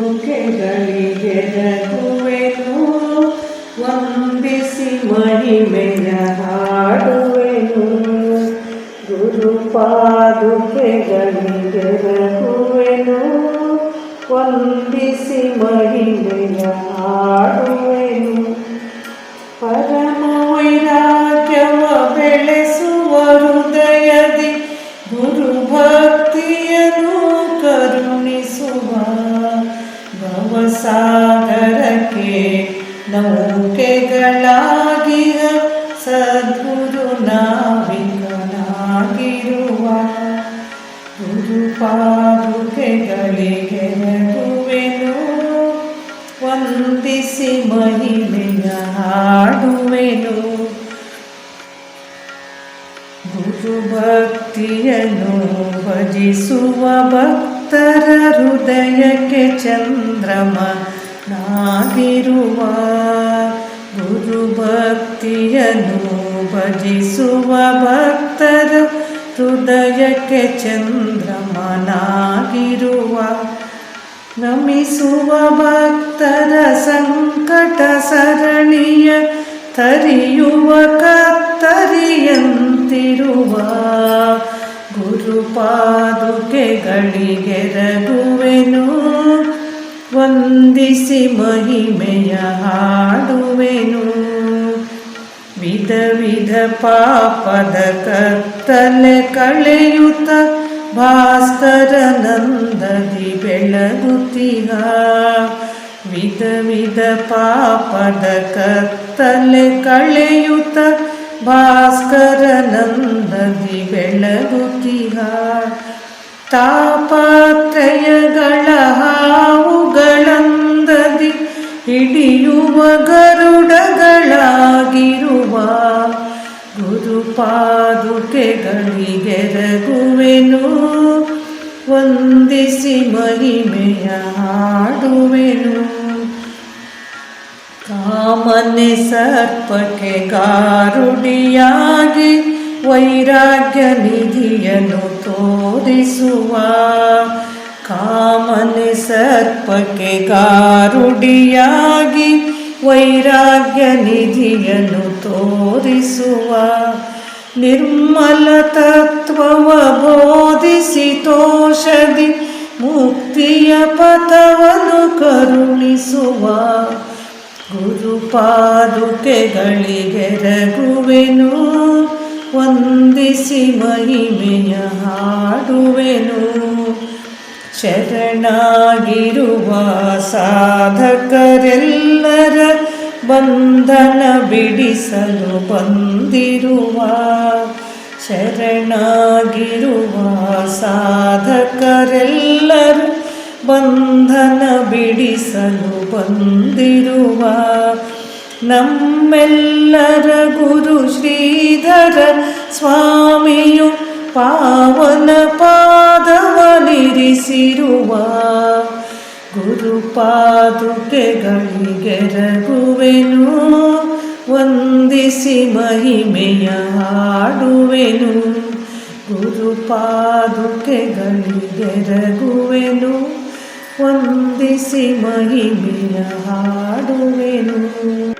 ಪಾದುಕೆಗಳಿಗೆ ರಘುವೆನು ವಂದಿಸಿ ಮಹಿಮೆಯ ಹಾಡುವೆನು ಗುರು ಪಾದುಕೆಗಳಿಗೆ ರಘುವೆನು ವಂದಿಸಿ ಮಹಿಮೆಯ ಹಾಡುವೆನು ಪರಮ ಭವಸಾಗರಕ್ಕೆ ನೌಕೆಗಳಾಗಿರ ಸದ್ಗುರು ನಾವಿಕನಾಗಿರುವ ಗುರು ಪಾದುಕೆಗಳಿಗೆ ರಘುವೆನು ವಂದಿಸಿ ಮಹಿಮೆಯ ಹಾಡುವೆನು. ಗುರು ಭಕ್ತಿಯನ್ನು ಭಜಿಸುವ ಭಕ್ತರ ಹೃದಯಕ್ಕೆ ಚಂದ್ರಮ ನಾಗಿರುವ. ಗುರು ಭಕ್ತಿಯನ್ನು ಭಜಿಸುವ ಭಕ್ತರ ಹೃದಯಕ್ಕೆ ಚಂದ್ರಮನಾಗಿರುವ ನಮಿಸುವ ಭಕ್ತರ ಸಂಕಟ ಸರಣಿಯ ತರಿಯುವ ಕತ್ತರಿಯಂತಿರುವ. ಗುರುಪಾದುಕೆಗಳಿಗೆ ರಘುವೆನು ವಂದಿಸಿ ಮಹಿಮೆಯ ಹಾಡುವೆನು. ವಿಧ ವಿಧ ಪಾಪದ ಕತ್ತಲೆ ಕಳೆಯುತ್ತ ಭಾಸ್ಕರ ನಂದದಿ ಬೆಳಗುತ್ತಿಹ. ವಿಧ ವಿಧ ಪಾಪದ ಕತ್ತಲೆ ಕಳೆಯುತ್ತ ಭಾಸ್ಕರ ನಂದದಿ ಬೆಳಗುತ್ತಿಗ ತಾಪತ್ರಯಗಳ ಹಾವುಗಳಂದದಿ ಹಿಡಿಯುವ ಗರುಡಗಳಾಗಿರುವ ಗುರುಪಾದುಕೆಗಳಿಗೆರಗುವೆನು ವಂದಿಸಿ ಮಹಿಮೆಯ ಹಾಡುವೆನು. ಕಾಮನೆ ಸರ್ಪಕ್ಕೆ ಗಾರುಡಿಯಾಗಿ ವೈರಾಗ್ಯ ನಿಧಿಯನ್ನು ತೋರಿಸುವ ಕಾಮನೆ ಸರ್ಪಕ್ಕೆ ಗಾರುಡಿಯಾಗಿ ವೈರಾಗ್ಯ ನಿಧಿಯನ್ನು ತೋರಿಸುವ ನಿರ್ಮಲ ತತ್ವವ ಬೋಧಿಸಿ ತೋಷದಿ ಮುಕ್ತಿಯ ಪಥವನ್ನು ಕರುಣಿಸುವ ಗುರುಪಾದುಕೆಗಳಿಗೆ ರಘುವೆನು. ವಂದಿಸಿ ಮಹಿಮೆಯ ಹಾಡುವೆನು. ಶರಣಾಗಿರುವ ಸಾಧಕರೆಲ್ಲರ ಬಂಧನ ಬಿಡಿಸಲು ಬಂದಿರುವ. ಶರಣಾಗಿರುವ ಸಾಧಕರೆಲ್ಲರೂ ಬಂಧನ ಬಿಡಿಸಲು ಬಂದಿರುವ. ನಮ್ಮೆಲ್ಲರ ಗುರು ಶ್ರೀಧರ ಸ್ವಾಮಿಯು ಪಾವನ ಪಾದವನಿರಿಸಿರುವ ಗುರು ಪಾದುಕೆಗಳಿಗೆರಗುವೆನು ವಂದಿಸಿ ಮಹಿಮೆಯ ಹಾಡುವೆನು. ಗುರು ಪಾದುಕೆಗಳಿಗೆರಗುವೆನು ವಂದಿಸಿ ಮಹಿಮೆಯ ಹಾಡುವೆನು.